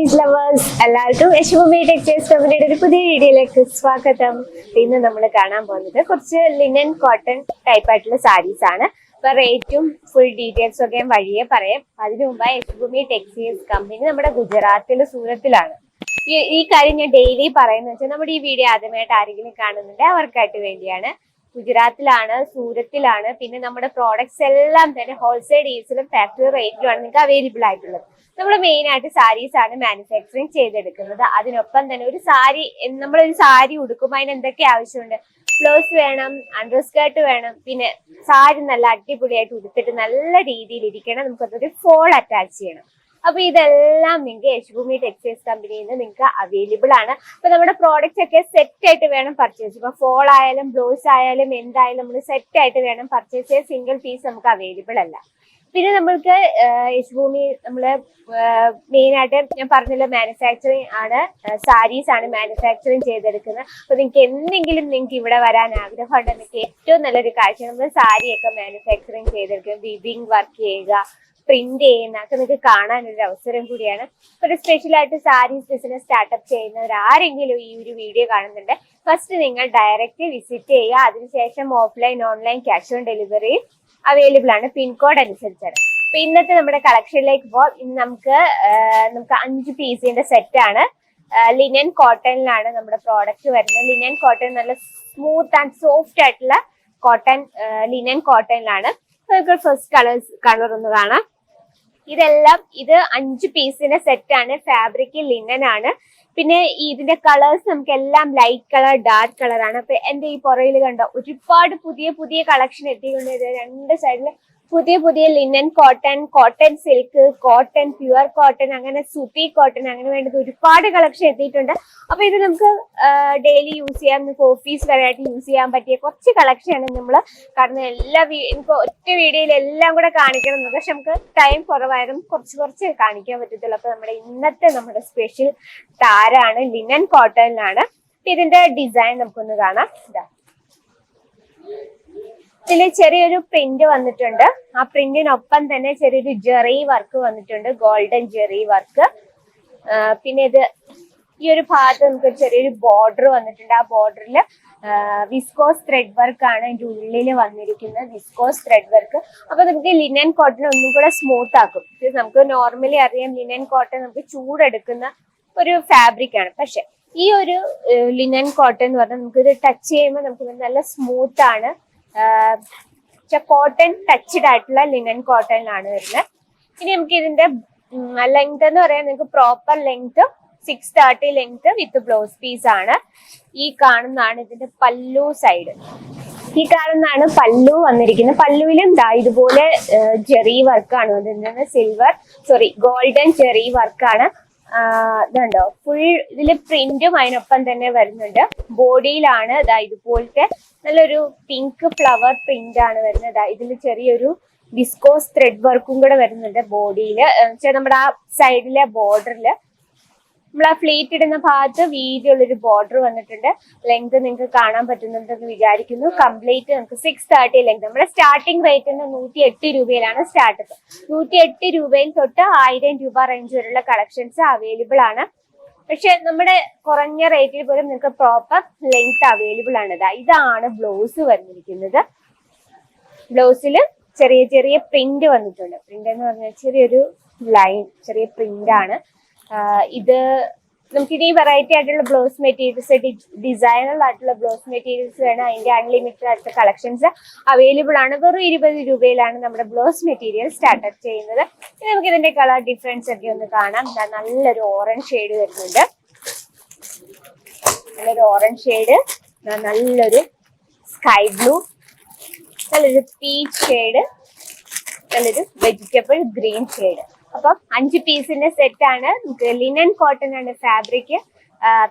Saris lovers എല്ലാവർക്കും യശുഭൂമി textiles കമ്പനിയുടെ ഒരു പുതിയ വീഡിയോയിലേക്ക് സ്വാഗതം. ഇന്ന് നമ്മൾ കാണാൻ പോകുന്നത് കുറച്ച് ലിനൻ കോട്ടൺ ടൈപ്പ് ആയിട്ടുള്ള സാരീസ് ആണ്. അപ്പൊ റേറ്റും ഫുൾ ഡീറ്റെയിൽസും ഒക്കെ വഴിയെ പറയാം. അതിനു മുമ്പായി യശുഭൂമി ടെക്സ്റ്റൈൽസ് കമ്പനി നമ്മുടെ ഗുജറാത്തിലെ സൂരത്തിലാണ് ഈ കാര്യം ഞാൻ ഡെയിലി പറയുന്നത് വെച്ചാൽ നമ്മുടെ ഈ വീഡിയോ ആദ്യമായിട്ട് ആരെങ്കിലും കാണുന്നുണ്ട് അവർക്കായിട്ട് വേണ്ടിയാണ്. ഗുജറാത്തിലാണ് സൂരത്തിലാണ് പിന്നെ നമ്മുടെ പ്രോഡക്ട്സ് എല്ലാം തന്നെ ഹോൾസെയിൽ ഡീൽസിലും ഫാക്ടറി റേറ്റിലുമാണ് നിങ്ങൾക്ക് അവൈലബിൾ ആയിട്ടുള്ളത്. നമ്മൾ മെയിൻ ആയിട്ട് സാരീസ് ആണ് മാനുഫാക്ചറിങ് ചെയ്തെടുക്കുന്നത്. അതിനൊപ്പം തന്നെ ഒരു സാരി നമ്മളൊരു സാരി ഉടുക്കുമ്പോൾ അതിന് എന്തൊക്കെ ആവശ്യമുണ്ട്? ബ്ലൗസ് വേണം അണ്ടർ സ്കേർട്ട് വേണം പിന്നെ സാരി നല്ല അടിപൊളിയായിട്ട് ഉടുത്തിട്ട് നല്ല രീതിയിൽ ഇരിക്കണം. നമുക്കതൊരു ഫോൾ അറ്റാച്ച് ചെയ്യണം. അപ്പൊ ഇതെല്ലാം നിങ്ങൾക്ക് യശുഭൂമി ടെക്സ്റ്റൈൽസ് കമ്പനിയിൽ നിന്ന് നിങ്ങൾക്ക് അവൈലബിൾ ആണ്. അപ്പൊ നമ്മുടെ പ്രോഡക്റ്റ് ഒക്കെ സെറ്റ് ആയിട്ട് വേണം പർച്ചേസ് ഇപ്പൊ ഫോൾ ആയാലും ബ്ലൗസ് ആയാലും എന്തായാലും നമ്മൾ സെറ്റ് ആയിട്ട് വേണം പർച്ചേസ് സിംഗിൾ പീസ് നമുക്ക് അവൈലബിൾ അല്ല. പിന്നെ നമ്മൾക്ക് യശുഭൂമി മെയിൻ ആയിട്ട് ഞാൻ പറഞ്ഞില്ല മാനുഫാക്ചറിങ് ആണ് സാരീസ് ആണ് മാനുഫാക്ചറിങ് ചെയ്തെടുക്കുന്നത്. അപ്പൊ നിങ്ങൾക്ക് എന്തെങ്കിലും നിങ്ങൾക്ക് ഇവിടെ വരാൻ ആഗ്രഹമുണ്ട് നിങ്ങൾക്ക് ഏറ്റവും നല്ലൊരു കാഴ്ച നമ്മൾ സാരിയൊക്കെ മാനുഫാക്ചറിങ് ചെയ്തെടുക്കുക വിബിങ് വർക്ക് ചെയ്യുക. പ്രിന്റ് ചെയ്യുന്ന ഒക്കെ നിങ്ങൾക്ക് കാണാനൊരു അവസരം കൂടിയാണ്. ഒരു സ്പെഷ്യൽ ആയിട്ട് സാരീസ് ബിസിനസ് സ്റ്റാർട്ടപ്പ് ചെയ്യുന്നവർ ആരെങ്കിലും ഈ ഒരു വീഡിയോ കാണുന്നുണ്ട് ഫസ്റ്റ് നിങ്ങൾ ഡയറക്റ്റ് വിസിറ്റ് ചെയ്യുക. അതിനുശേഷം offline online cash on delivery available ആണ് പിൻകോഡ് അനുസരിച്ചാണ്. അപ്പൊ ഇന്നത്തെ നമ്മുടെ കളക്ഷനിലേക്ക് പോകാം ഇന്ന് നമുക്ക് നമുക്ക് അഞ്ച് പീസിന്റെ സെറ്റ് ആണ്. ലിനൻ കോട്ടണിലാണ് നമ്മുടെ പ്രോഡക്റ്റ് വരുന്നത്. ലിനൻ കോട്ടൺ നല്ല സ്മൂത്ത് ആൻഡ് സോഫ്റ്റ് ആയിട്ടുള്ള കോട്ടൺ ലിനൻ കോട്ടണിലാണ് ഫസ്റ്റ് കളേഴ്സ് കളർ ഒന്ന് കാണാം. ഇതെല്ലാം ഇത് അഞ്ച് പീസിന്റെ സെറ്റ് ആണ്. ഫാബ്രിക് ലിനൻ ആണ്. പിന്നെ ഇതിന്റെ കളേഴ്സ് നമുക്ക് എല്ലാം ലൈറ്റ് കളർ ഡാർക്ക് കളർ ആണ്. അപ്പൊ എന്റെ ഈ പുറയിൽ കണ്ടോ ഒരുപാട് പുതിയ പുതിയ കളക്ഷൻ എത്തിക്കൊണ്ട് രണ്ട് സൈഡിൽ പുതിയ പുതിയ linen cotton cotton silk cotton pure cotton അങ്ങനെ സുതി കോട്ടൺ അങ്ങനെ വേണ്ടത് ഒരുപാട് കളക്ഷൻ എത്തിയിട്ടുണ്ട്. അപ്പൊ ഇത് നമുക്ക് ഡെയിലി യൂസ് ചെയ്യാം. നമുക്ക് ഓഫീസ് വരെയായിട്ട് യൂസ് ചെയ്യാൻ പറ്റിയ കുറച്ച് കളക്ഷൻ ആണ് നമ്മൾ കാരണം എല്ലാ നമുക്ക് ഒറ്റ വീഡിയോയിൽ എല്ലാം കൂടെ കാണിക്കണം പക്ഷെ നമുക്ക് ടൈം കുറവായിരുന്നു കുറച്ച് കുറച്ച് കാണിക്കാൻ പറ്റത്തുള്ളൂ. അപ്പൊ നമ്മുടെ ഇന്നത്തെ നമ്മുടെ സ്പെഷ്യൽ താരാണ് ലിനൻ കോട്ടണിലാണ് ഇതിന്റെ ഡിസൈൻ നമുക്കൊന്ന് കാണാം. ഇതാ. ഇതിൽ ചെറിയൊരു പ്രിന്റ് വന്നിട്ടുണ്ട്. ആ പ്രിന്റിനൊപ്പം തന്നെ ചെറിയൊരു ജെറി വർക്ക് വന്നിട്ടുണ്ട്. Golden zari work. പിന്നെ ഇത് ഈ ഒരു ഭാഗത്ത് നമുക്ക് ചെറിയൊരു ബോർഡർ വന്നിട്ടുണ്ട്. ആ ബോർഡറിൽ വിസ്കോസ് ത്രെഡ് വർക്ക് ആണ് അതിന്റെ ഉള്ളിൽ വന്നിരിക്കുന്നത്. വിസ്കോസ് ത്രെഡ് വർക്ക് അപ്പൊ നമുക്ക് ലിനൻ കോട്ടൺ ഒന്നും കൂടെ സ്മൂത്ത് ആക്കും. ഇത് നമുക്ക് നോർമലി അറിയാം ലിനൻ കോട്ടൺ നമുക്ക് ചൂടെടുക്കുന്ന ഒരു ഫാബ്രിക് ആണ്. പക്ഷെ ഈ ഒരു ലിനൻ കോട്ടൺ എന്ന് പറഞ്ഞാൽ നമുക്കിത് ടച്ച് ചെയ്യുമ്പോൾ നമുക്ക് നല്ല സ്മൂത്ത് ആണ്. കോട്ടൺ ടച്ച്ഡ് ആയിട്ടുള്ള ലിനൻ കോട്ടൺ ആണ് വരുന്നത്. ഇനി നമുക്ക് ഇതിന്റെ ലെങ്ത് എന്ന് പറയാൻ നിങ്ങൾക്ക് proper length six thirty length with blouse piece ആണ്. ഈ കാണുന്നതാണ് ഇതിന്റെ പല്ലു സൈഡ് ഈ കാണുന്നതാണ് പല്ലു വന്നിരിക്കുന്നത്. പല്ലുവിലും ദാ ഇതുപോലെ ചെറിയ വർക്കാണ് വന്നിരിക്കുന്നത് സിൽവർ സോറി ഗോൾഡൻ ചെറിയ വർക്കാണ് ഇതുണ്ടോ? ഫുൾ ഇതിൽ പ്രിന്റും അതിനൊപ്പം തന്നെ വരുന്നുണ്ട്. ബോഡിയിലാണ് ദാ ഇതുപോലത്തെ നല്ലൊരു പിങ്ക് ഫ്ലവർ പ്രിന്റ് ആണ് വരുന്നത്. ഇതിൽ ചെറിയൊരു വിസ്കോസ് ത്രെഡ് വർക്കും കൂടെ വരുന്നുണ്ട് ബോഡിയിൽ നമ്മുടെ ആ സൈഡിലെ ബോർഡറിൽ നമ്മൾ ആ ഫ്ലീറ്റ് ഇടുന്ന ഭാഗത്ത് വീതിയുള്ളൊരു ബോർഡർ വന്നിട്ടുണ്ട്. ലെങ്ത് നിങ്ങൾക്ക് കാണാൻ പറ്റുന്നുണ്ടെന്ന് വിചാരിക്കുന്നു. കംപ്ലീറ്റ് നമുക്ക് സിക്സ് തേർട്ടി ലെങ്ത് നമ്മുടെ സ്റ്റാർട്ടിംഗ് റേറ്റ് നൂറ്റി എട്ട് രൂപയിലാണ് സ്റ്റാർട്ട് നൂറ്റി എട്ട് രൂപയിൽ തൊട്ട് ആയിരം രൂപ റേഞ്ച് വരെയുള്ള കളക്ഷൻസ് അവൈലബിൾ ആണ്. പക്ഷെ നമ്മുടെ കുറഞ്ഞ റേറ്റിൽ പോലും നിങ്ങൾക്ക് പ്രോപ്പർ ലെങ്ത് അവൈലബിൾ ആണ്. ഇതാ ഇതാണ് ബ്ലൗസ് വന്നിരിക്കുന്നത്. ബ്ലൗസിൽ ചെറിയ ചെറിയ പ്രിന്റ് വന്നിട്ടുണ്ട്. പ്രിന്റ് എന്ന് പറഞ്ഞാൽ ചെറിയൊരു ലൈൻ ചെറിയ പ്രിന്റ് ആണ്. ഇത് നമുക്ക് ഇനി വെറൈറ്റി ആയിട്ടുള്ള ബ്ലൗസ് മെറ്റീരിയൽസ് ഡിസൈനർ ആയിട്ടുള്ള ബ്ലൗസ് മെറ്റീരിയൽസ് വേണം. അതിന്റെ അൺലിമിറ്റഡ് ആയിട്ടുള്ള കളക്ഷൻസ് അവൈലബിൾ ആണ്. വെറും ഇരുപത് രൂപയിലാണ് നമ്മുടെ ബ്ലൗസ് മെറ്റീരിയൽ സ്റ്റാർട്ടപ്പ് ചെയ്യുന്നത്. നമുക്ക് ഇതിന്റെ കളർ ഡിഫറൻസ് ഒക്കെ ഒന്ന് കാണാം. നല്ലൊരു ഓറഞ്ച് ഷെയ്ഡ് വരുന്നുണ്ട്. നല്ലൊരു ഓറഞ്ച് ഷെയ്ഡ് നല്ലൊരു സ്കൈ ബ്ലൂ നല്ലൊരു പീച്ച് ഷെയ്ഡ് നല്ലൊരു വെജിറ്റബിൾ ഗ്രീൻ ഷെയ്ഡ് അപ്പം അഞ്ച് പീസിന്റെ സെറ്റ് ആണ്. ലിനൻ കോട്ടൺ ആണ് ഫാബ്രിക്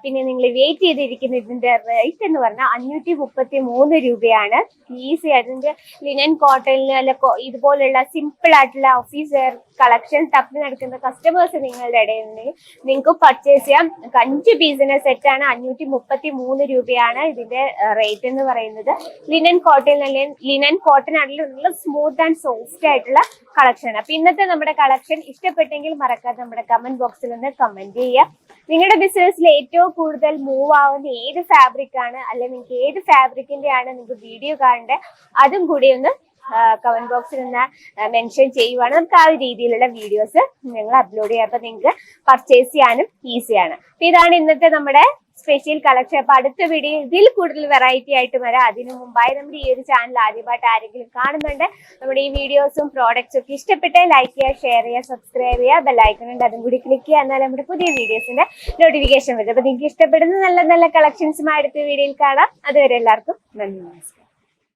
പിന്നെ നിങ്ങൾ വെയിറ്റ് ചെയ്തിരിക്കുന്ന ഇതിന്റെ റേറ്റ് എന്ന് പറഞ്ഞാൽ അഞ്ഞൂറ്റി മുപ്പത്തി മൂന്ന് രൂപയാണ്. ഈസി ആയിട്ട് ഇതിന്റെ ലിനൻ കോട്ടണിൽ അല്ല ഇതുപോലുള്ള സിമ്പിൾ ആയിട്ടുള്ള ഓഫീസ് കളക്ഷൻ തപ്പി നടക്കുന്ന കസ്റ്റമേഴ്സ് നിങ്ങളുടെ ഇടയിൽ ഉണ്ടെങ്കിൽ നിങ്ങൾക്ക് പർച്ചേസ് ചെയ്യാം. അഞ്ച് പീസിന്റെ സെറ്റാണ് അഞ്ഞൂറ്റി മുപ്പത്തി മൂന്ന് രൂപയാണ് ഇതിന്റെ റേറ്റ് എന്ന് പറയുന്നത്. ലിനൻ കോട്ടൺ ലിനൻ കോട്ടൺ ആണെങ്കിലും സ്മൂത്ത് ആൻഡ് സോഫ്റ്റ് ആയിട്ടുള്ള കളക്ഷൻ അപ്പൊ ഇന്നത്തെ നമ്മുടെ കളക്ഷൻ ഇഷ്ടപ്പെട്ടെങ്കിൽ മറക്കാതെ നമ്മുടെ കമന്റ് ബോക്സിൽ ഒന്ന് കമന്റ് ചെയ്യുക. നിങ്ങളുടെ ബിസിനസ്സിൽ ഏറ്റവും കൂടുതൽ മൂവ് ആവുന്ന ഏത് ഫാബ്രിക് ആണ്? അല്ലെങ്കിൽ നിങ്ങൾക്ക് ഏത് ഫാബ്രിക്കിന്റെ ആണ് നിങ്ങൾക്ക് വീഡിയോ കാണേണ്ടത് അതും കൂടി ഒന്ന് കമന്റ് ബോക്സിൽ നിന്ന് മെൻഷൻ ചെയ്യുവാണ്. നമുക്ക് ആ ഒരു രീതിയിലുള്ള വീഡിയോസ് ഞങ്ങൾ അപ്ലോഡ് ചെയ്യാം. അപ്പൊ നിങ്ങൾക്ക് പർച്ചേസ് ചെയ്യാനും ഈസിയാണ് അപ്പൊ ഇതാണ് ഇന്നത്തെ നമ്മുടെ സ്പെഷ്യൽ കളക്ഷൻ അപ്പൊ അടുത്ത വീഡിയോ ഇതിൽ കൂടുതൽ വെറൈറ്റി ആയിട്ട് വരാം. അതിനു മുമ്പായി നമ്മുടെ ഈ ഒരു ചാനൽ ആദ്യമായിട്ട് ആരെങ്കിലും കാണുന്നുണ്ട് നമ്മുടെ ഈ വീഡിയോസും പ്രോഡക്ട്സും ഒക്കെ ഇഷ്ടപ്പെട്ടേ ലൈക്ക് ചെയ്യുക ഷെയർ ചെയ്യുക സബ്സ്ക്രൈബ് ചെയ്യുക ബെല്ലൈക്കൺ ഉണ്ട്. അതും കൂടി ക്ലിക്ക് ചെയ്യുക എന്നാൽ നമ്മുടെ പുതിയ വീഡിയോസിന്റെ നോട്ടിഫിക്കേഷൻ വരും. അപ്പൊ നിങ്ങൾക്ക് ഇഷ്ടപ്പെടുന്ന നല്ല നല്ല കളക്ഷൻസും അടുത്ത വീഡിയോയിൽ കാണാം. അതുവരെ എല്ലാവർക്കും നന്ദി നമസ്കാരം.